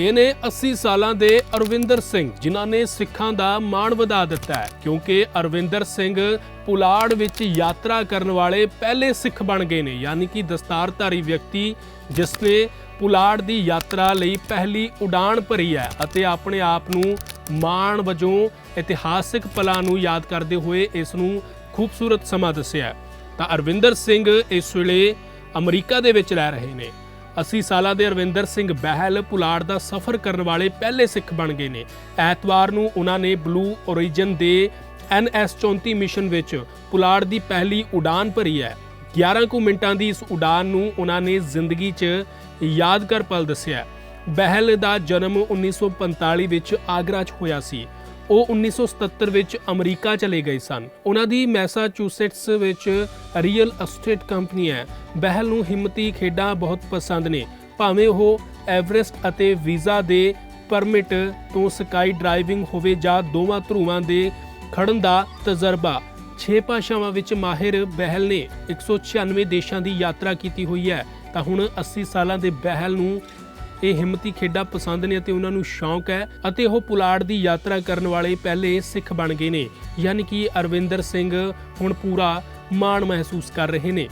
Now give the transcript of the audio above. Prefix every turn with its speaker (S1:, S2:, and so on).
S1: ਇਹ ਨੇ 80 ਸਾਲਾਂ ਦੇ ਅਰਵਿੰਦਰ ਸਿੰਘ, ਜਿਨ੍ਹਾਂ ਨੇ ਸਿੱਖਾਂ ਦਾ ਮਾਣ ਵਧਾ ਦਿੱਤਾ ਹੈ, ਕਿਉਂਕਿ ਅਰਵਿੰਦਰ ਸਿੰਘ ਪੁਲਾੜ ਵਿੱਚ ਯਾਤਰਾ ਕਰਨ ਵਾਲੇ ਪਹਿਲੇ ਸਿੱਖ ਬਣ ਗਏ ਨੇ, ਯਾਨੀ ਕਿ ਦਸਤਾਰਧਾਰੀ ਵਿਅਕਤੀ, ਜਿਸ ਨੇ ਪੁਲਾੜ ਦੀ ਯਾਤਰਾ ਲਈ ਪਹਿਲੀ ਉਡਾਨ ਭਰੀ ਹੈ ਅਤੇ ਆਪਣੇ ਆਪ ਨੂੰ ਮਾਣ ਵਜੋਂ ਇਤਿਹਾਸਿਕ ਪਲਾਂ ਨੂੰ ਯਾਦ ਕਰਦੇ ਹੋਏ ਇਸ ਨੂੰ ਖੂਬਸੂਰਤ ਸਮਾਂ ਦੱਸਿਆ ਤਾਂ ਅਰਵਿੰਦਰ ਸਿੰਘ ਇਸ ਵੇਲੇ ਅਮਰੀਕਾ ਦੇ ਵਿੱਚ ਰਹਿ ਰਹੇ ਨੇ। 80 ਸਾਲਾਂ ਦੇ ਅਰਵਿੰਦਰ ਸਿੰਘ ਬਹਿਲ ਪੁਲਾੜ ਦਾ ਸਫ਼ਰ ਕਰਨ ਵਾਲੇ ਪਹਿਲੇ ਸਿੱਖ ਬਣ ਗਏ ਨੇ। ਐਤਵਾਰ ਨੂੰ ਉਹਨਾਂ ਨੇ ਬਲੂ ਓਰੀਜਨ ਦੇ NS 34 ਮਿਸ਼ਨ ਵਿੱਚ ਪੁਲਾੜ ਦੀ ਪਹਿਲੀ ਉਡਾਨ ਭਰੀ ਹੈ। 11 ਕੁ ਮਿੰਟਾਂ ਦੀ ਇਸ ਉਡਾਨ ਨੂੰ ਉਹਨਾਂ ਨੇ ਜ਼ਿੰਦਗੀ 'ਚ ਯਾਦਗਾਰ ਪਲ ਦੱਸਿਆ। ਬਹਿਲ ਦਾ ਜਨਮ 1945 ਵਿੱਚ ਆਗਰਾ 'ਚ ਹੋਇਆ ਸੀ। ਉਹ 1977 ਵਿੱਚ ਅਮਰੀਕਾ ਚਲੇ ਗਏ ਸਨ। ਉਹਨਾਂ ਦੀ ਮੈਸਾਚੂਸੇਟਸ ਵਿੱਚ ਰੀਅਲ ਅਸਟੇਟ ਕੰਪਨੀ ਹੈ। ਬਹਿਲ ਨੂੰ ਹਿੰਮਤੀ ਖੇਡਾਂ ਬਹੁਤ ਪਸੰਦ ਨੇ। ਭਾਵੇਂ ਉਹ ਐਵਰੈਸਟ ਅਤੇ ਵੀਜ਼ਾ ਦੇ ਪਰਮਿਟ ਤੋਂ ਸਕਾਈ ਡਰਾਈਵਿੰਗ ਹੋਵੇ ਜਾਂ ਦੋਵਾਂ ਧਰੂਵਾਂ ਦੇ ਖੜਨ ਦਾ ਤਜਰਬਾ, ਛੇ ਭਾਸ਼ਾਵਾਂ ਵਿੱਚ ਮਾਹਿਰ ਬਹਿਲ ਨੇ 196 ਦੇਸ਼ਾਂ ਦੀ ਯਾਤਰਾ ਕੀਤੀ ਹੋਈ ਹੈ। ਤਾਂ ਹੁਣ 80 ਸਾਲਾਂ ਦੇ ਬਹਿਲ ਨੂੰ ਇਹ ਹਿੰਮਤੀ ਖੇਡਾਂ ਪਸੰਦ ਨੇ ਅਤੇ ਉਹਨਾਂ ਨੂੰ ਸ਼ੌਂਕ ਹੈ ਅਤੇ ਉਹ ਪੁਲਾੜ ਦੀ ਯਾਤਰਾ ਕਰਨ ਵਾਲੇ ਪਹਿਲੇ ਸਿੱਖ ਬਣ ਗਏ ਨੇ। ਯਾਨੀ ਕਿ ਅਰਵਿੰਦਰ ਸਿੰਘ ਹੁਣ ਪੂਰਾ ਮਾਣ ਮਹਿਸੂਸ ਕਰ ਰਹੇ ਨੇ।